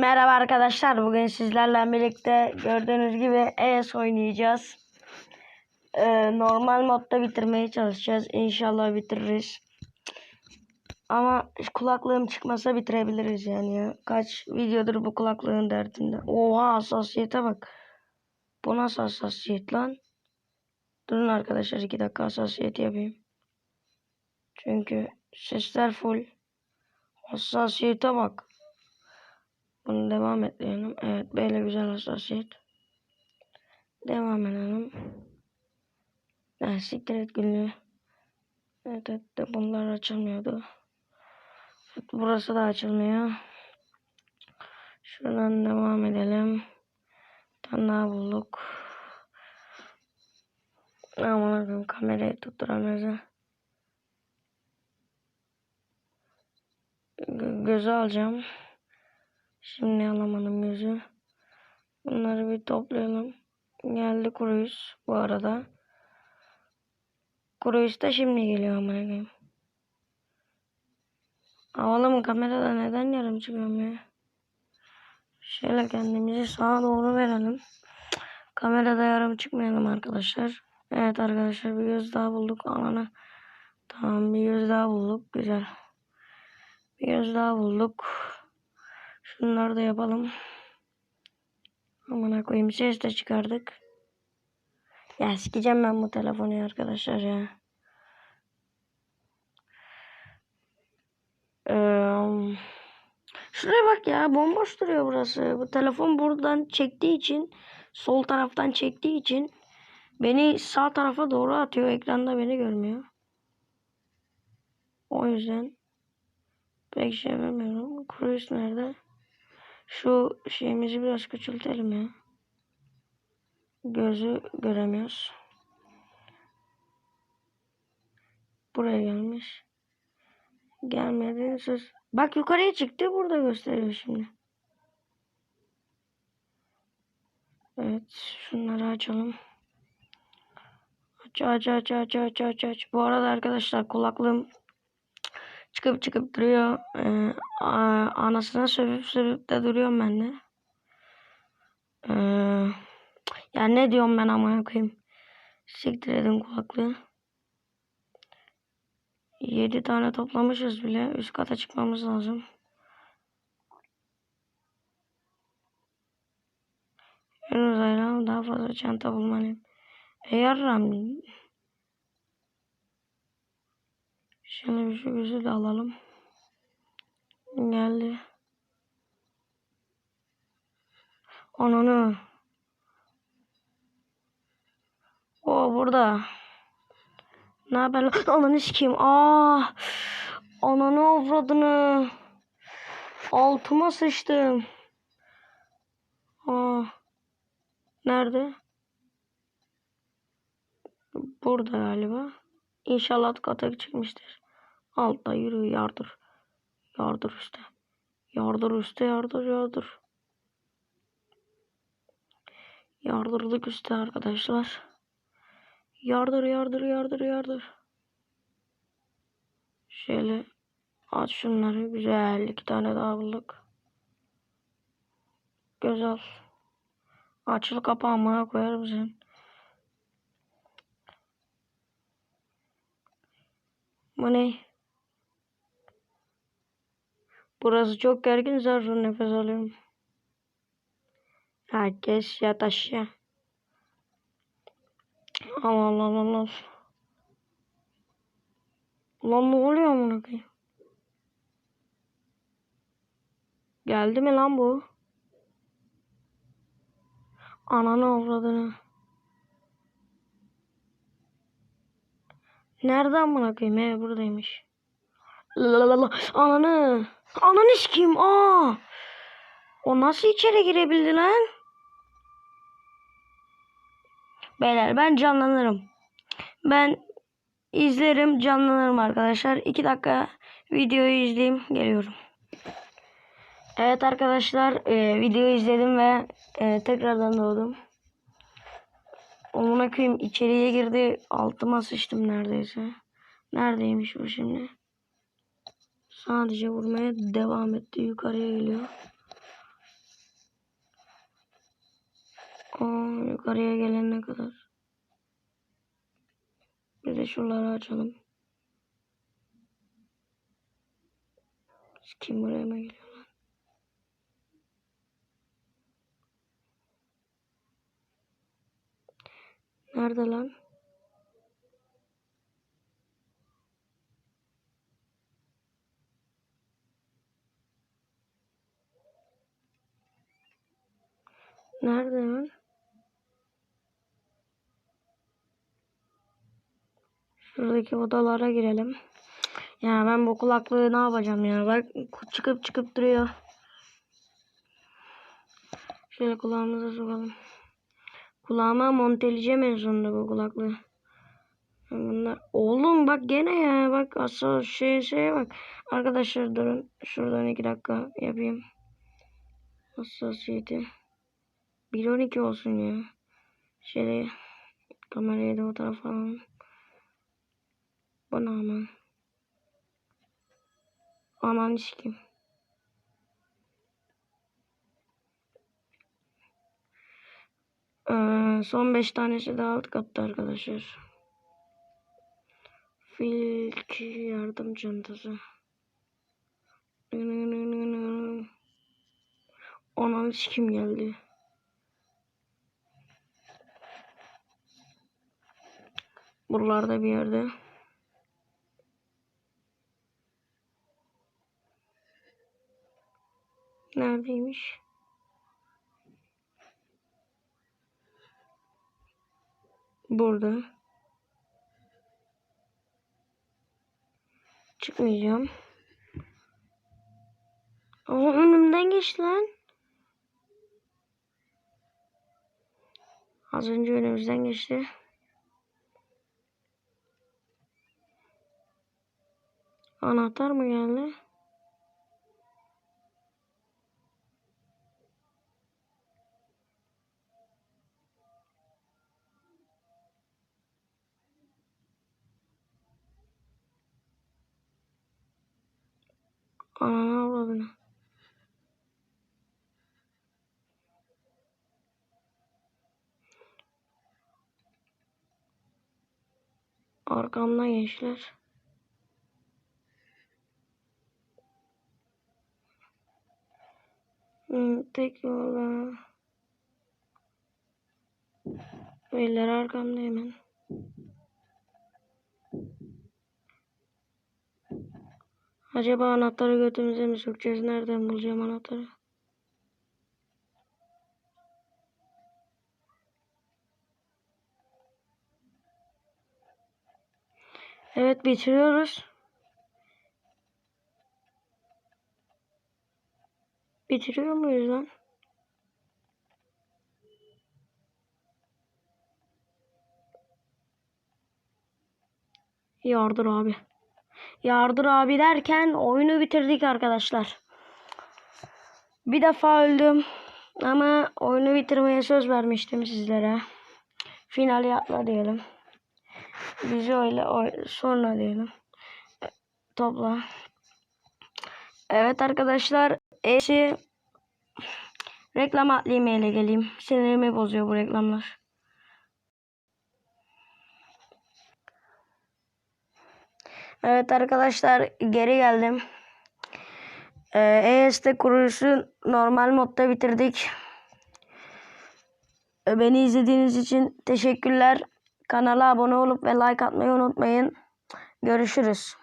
Merhaba arkadaşlar. Bugün sizlerle birlikte gördüğünüz gibi ES oynayacağız. Ee, normal modda bitirmeye çalışacağız. İnşallah bitiririz. Ama kulaklığım çıkmasa bitirebiliriz yani ya. Kaç videodur bu kulaklığın derdinde. Oha hassasiyete bak. Bu nasıl hassasiyet lan? Durun arkadaşlar iki dakika hassasiyet yapayım. Çünkü sesler full. Hassasiyete bak. Bunu devam edelim. Evet böyle güzel hassasiyet. Devam edelim. Ya siktir günlüğü. Evet evet de bunlar açılmıyordu. Burası da açılmıyor. Şuradan devam edelim. Bir tane daha bulduk. Aman akım kamerayı tutturamıyoruz. ha. Gö- Gözü alacağım. Şimdi alamadım gözü. Bunları bir toplayalım. Geldi kuruyuz bu arada. Kuruyuz da şimdi geliyor amına koyayım. Mı kamerada neden yarım çıkıyorum ya? Şöyle kendimizi sağa doğru verelim. Kamerada yarım çıkmayalım arkadaşlar. Evet arkadaşlar bir göz daha bulduk alana. Tamam bir göz daha bulduk. Güzel. Bir göz daha bulduk. Şunları da yapalım. Amına koyayım ses de çıkardık. Ya sikeceğim ben bu telefonu arkadaşlar ya. Eee, şuraya bak ya bomboş duruyor burası. Bu telefon buradan çektiği için sol taraftan çektiği için beni sağ tarafa doğru atıyor. Ekranda beni görmüyor. O yüzden pek şey yapamıyorum. Cruise nerede? Şu şeyimizi biraz küçültelim ya. Gözü göremiyoruz. Buraya gelmiş. Gelmedi. Söz. Bak yukarıya çıktı. Burada gösteriyor şimdi. Evet. Şunları açalım. Aç aç aç aç aç aç aç. Bu arada arkadaşlar kulaklığım çıkıp çıkıp duruyor. Ee, anasına sövüp sövüp de duruyorum ben de. Ee, ya ne diyorum ben amına koyayım. Siktir edin kulaklığı. 7 tane toplamışız bile. Üst kata çıkmamız lazım. En uzayla daha fazla çanta bulmalıyım. E yarram. Bir şu gözü de alalım. Geldi. Ananı. O burada. Ne haber lan? Ananı sikeyim. Aa. Ananı avradını. Altıma sıçtım. Aa. Nerede? Burada galiba. İnşallah kata çıkmıştır. Altta yürü yardır. Yardır üstte. Yardır üstte yardır yardır. Yardırdık üstte arkadaşlar. Yardır yardır yardır yardır. Şöyle aç şunları. Güzel. iki tane daha bulduk. Güzel. Açıl kapağıma koyarım sen. Bu ne? Burası çok gergin zar zor nefes alıyorum. Herkes yat aşağı. Allah Allah Allah Allah. Lan ne oluyor amına koyayım? Geldi mi lan bu? Ananı avradını. Nerede amına koyayım? He buradaymış. Lalalala. Ananı. Ananı sikeyim. Aa. O nasıl içeri girebildi lan? Beyler ben canlanırım. Ben izlerim canlanırım arkadaşlar. 2 dakika videoyu izleyeyim geliyorum. Evet arkadaşlar e, videoyu izledim ve e, tekrardan doğdum. Amına koyayım içeriye girdi. Altıma sıçtım neredeyse. Neredeymiş bu şimdi? Sadece vurmaya devam etti. Yukarıya geliyor. Aa, yukarıya gelene kadar. Bir de şuraları açalım. Kim buraya mı geliyor lan? Nerede lan? Nerede lan? Şuradaki odalara girelim. Ya ben bu kulaklığı ne yapacağım ya? Bak çıkıp çıkıp duruyor. Şöyle kulağımıza sokalım. Kulağıma monteleyeceğim en sonunda bu kulaklığı. Bunlar... Oğlum bak gene ya. Bak asıl şey şeye bak. Arkadaşlar durun. Şuradan iki dakika yapayım. Hassasiyeti. 1.12 olsun ya. Şöyle kamerayı da o tarafa alalım. Bana aman. Aman sikim. Ee, son 5 tanesi de alt katta arkadaşlar. Filki yardım çantası. Ananı sikim geldi. Buralarda bir yerde. Neredeymiş? Burada. Çıkmayacağım. Aa, önümden geçti lan. Az önce önümüzden geçti. Anahtar mı geldi? Ananı avradını. Arkamdan gençler. Hmm, tek yola. Beyler arkamda hemen. Acaba anahtarı götümüze mi sokacağız? Nereden bulacağım anahtarı? Evet bitiriyoruz. Bitiriyor muyuz lan? Yardır abi. Yardır abi derken oyunu bitirdik arkadaşlar. Bir defa öldüm. Ama oyunu bitirmeye söz vermiştim sizlere. Finali atla diyelim. Bizi öyle sonra diyelim. Topla. Evet arkadaşlar. Eşi reklam atlayayım ele geleyim. Sinirimi bozuyor bu reklamlar. Evet arkadaşlar geri geldim. Ee, EST kuruluşu normal modda bitirdik. Ee, Beni izlediğiniz için teşekkürler. Kanala abone olup ve like atmayı unutmayın. Görüşürüz.